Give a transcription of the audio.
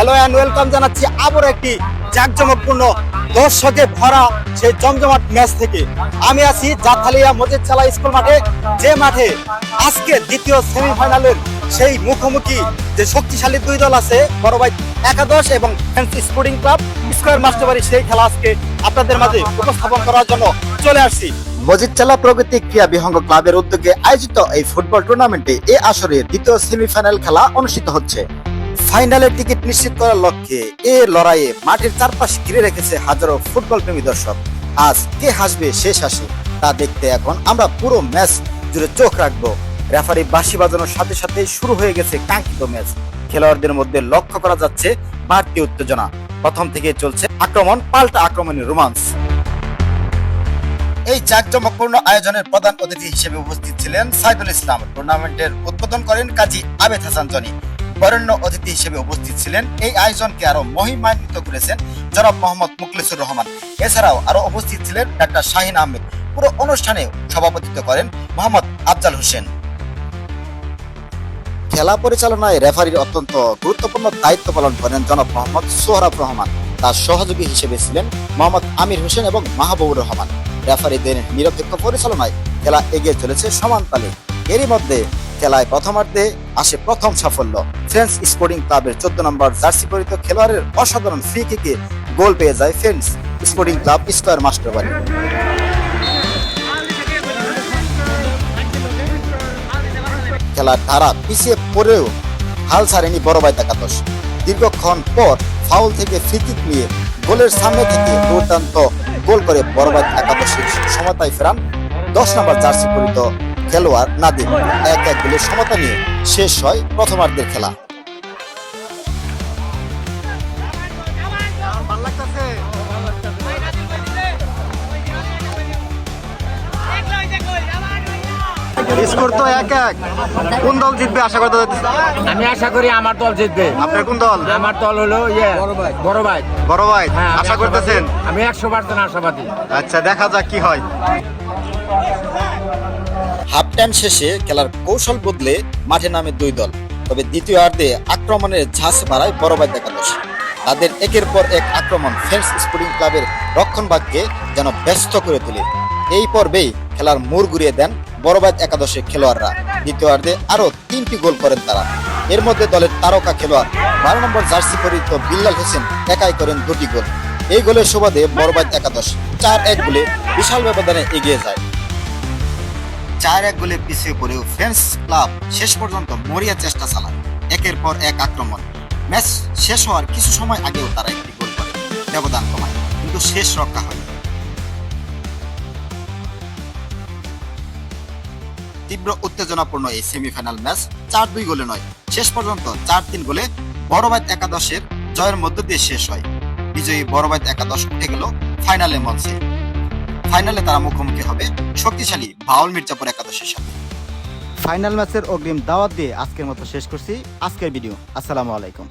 Hello and welcome জানাচ্ছি আবার একটি জাঁকজমকপূর্ণ দর্শকে ভরা সেই জমজমাট ম্যাচ থেকে। আমি আছি জাথালিয়া মজিদ চালা স্কুল মাঠে, যে মাঠে আজকে দ্বিতীয় সেমিফাইনালের সেই মুখোমুখি যে শক্তিশালী দুই দল আছে, বড় ভাই একাদশ এবং fancy sporting club, square Masterbari সেই খেলা আজকে আপনাদের মাঝে উপস্থাপন করার জন্য চলে আসছি। মজিদচালা প্রগতি ক্রিয়া বিহঙ্গ ক্লাবের উদ্যোগে আয়োজিত এই ফুটবল টুর্নামেন্টে এ আসরে দ্বিতীয় সেমিফাইনাল খেলা অনুষ্ঠিত হচ্ছে। ফাইনালের টিকিট নিশ্চিত করার লক্ষ্যে এ লড়াইয়ে মাঠের চারপাশ ঘিরে রেখেছে হাজারো ফুটবল প্রেমী দর্শক। আজ কে হাসবে শেষ হাসি তা দেখতে এখন আমরা পুরো ম্যাচ জুড়ে চোখ রাখব। রেফারি বাঁশি বাজানোর সাথে সাথে শুরু হয়ে গেছে কাঙ্ক্ষিত ম্যাচ। খেলোয়াড়দের মধ্যে লক্ষ্য করা যাচ্ছে বাড়তি উত্তেজনা। প্রথম থেকে চলছে আক্রমণ, পাল্টা আক্রমণের রোমান্স। এই জাঁকজমকপূর্ণ আয়োজনের প্রধান অতিথি হিসেবে উপস্থিত ছিলেন সাইদুল ইসলাম। টুর্নামেন্টের উদ্বোধন করেন কাজী আবেদ হাসান জনি। বরেণ্য অতিথি হিসেবে উপস্থিত ছিলেন। এই আয়োজনকে আরও মহিমান্বিত করেছেন জনাব মোহাম্মদ মুখলিসুর রহমান। এছাড়াও আরও উপস্থিত ছিলেন ডাক্তার শাহিন আহমেদ। পুরো অনুষ্ঠানে সভাপতিত্ব করেন মোহাম্মদ আফজাল হোসেন। খেলা পরিচালনায় রেফারির অত্যন্ত গুরুত্বপূর্ণ দায়িত্ব পালন করেন জনাব মোহাম্মদ সোহরাব রহমান। তার সহযোগী হিসেবে ছিলেন মোহাম্মদ আমির হোসেন এবং মাহবুবুর রহমান। রেফারিদের নিরপেক্ষ পরিচালনায় খেলা এগিয়ে চলেছে সমান তালে এরই মধ্যে খেলায় প্রথমার্ধে আসে প্রথম সাফল্য। ফ্রেন্স স্পোর্টিং ক্লাবের চোদ্দ নম্বর জার্সি পরিত খেলোয়াড়ের অসাধারণ ফ্রি কিকে গোল পেয়ে যায় friends sporting club square Masterbari. খেলার ধারা পিছিয়ে পড়েও হাল ছাড়েনি বড় ভাই একাদশ দীর্ঘক্ষণ পর ফাউল থেকে ফ্রিকিক নিয়ে গোলের সামনে থেকে দুর্দান্ত গোল করে বড় ভাই একাদশের সমতায় ফেরান দশ নম্বর জার্সি পরিত খেলোয়াড় নাদিম। এক এক গোলের সমতা নিয়ে শেষ হয় প্রথমার্ধের খেলা। স্কোর তো এক এক। কোন দল জিতবে আশা করতে আমি আশা করি আমার দল জিতবে। আপনার কোন দল? আমার দল হলো ইয়ে বড় ভাই। বড় ভাই। হ্যাঁ আশা করতেছেন? আমি একশো পার্সেন্ট আশাবাদী। আচ্ছা দেখা যাক কি হয়। হাফ টাইম শেষে খেলার কৌশল বদলে মাঠে নামে দুই দল। তবে দ্বিতীয়ার্ধে আক্রমণের ঝাঁস বাড়ায় বড়বাই একাদশ। তাদের একের পর এক আক্রমণ ফ্রেন্স স্পোর্টিং ক্লাবের রক্ষণভাগকে যেন ব্যস্ত করে তোলে। এই পর্বেই খেলার মোড় ঘুরিয়ে দেন বড়বাদ একাদশের খেলোয়াড়রা। দ্বিতীয়ার্ধে আরও তিনটি গোল করেন তারা। এর মধ্যে দলের তারকা খেলোয়াড় বারো নম্বর জার্সি পরিহিত বিল্লাল হোসেন একাই করেন দুটি গোল। এই গোলের সুবাদে বড়বাদ একাদশ চার এক গোলে বিশাল ব্যবধানে এগিয়ে যায়। চার এক গোলে পিছিয়ে পড়েও ফ্রেন্স ক্লাব শেষ পর্যন্ত মরিয়া চেষ্টা চালায়। একের পর এক আক্রমণ। ম্যাচ শেষ হওয়ার কিছু সময় আগেও তারা একটি গোল করে। ব্যবধান কমায়, কিন্তু শেষ রক্ষা হয়নি তীব্র উত্তেজনাপূর্ণ এই সেমিফাইনাল ম্যাচ চার দুই গোলে নয়। শেষ পর্যন্ত চার তিন গোলে বড়বাইত একাদশের জয়ের মধ্য দিয়ে শেষ হয়। বিজয়ী বড়বাইত একাদশ উঠে গেল ফাইনালে মঞ্চে। ফাইনালে তারা মুখোমুখি হবে। শক্তিশালী বাউল মির্জাপুর একাদশের সাথে। ফাইনাল ম্যাচের অগ্রিম দাওয়াত দিয়ে আজকের মতো শেষ করছি। আজকের ভিডিও। আসসালামু আলাইকুম।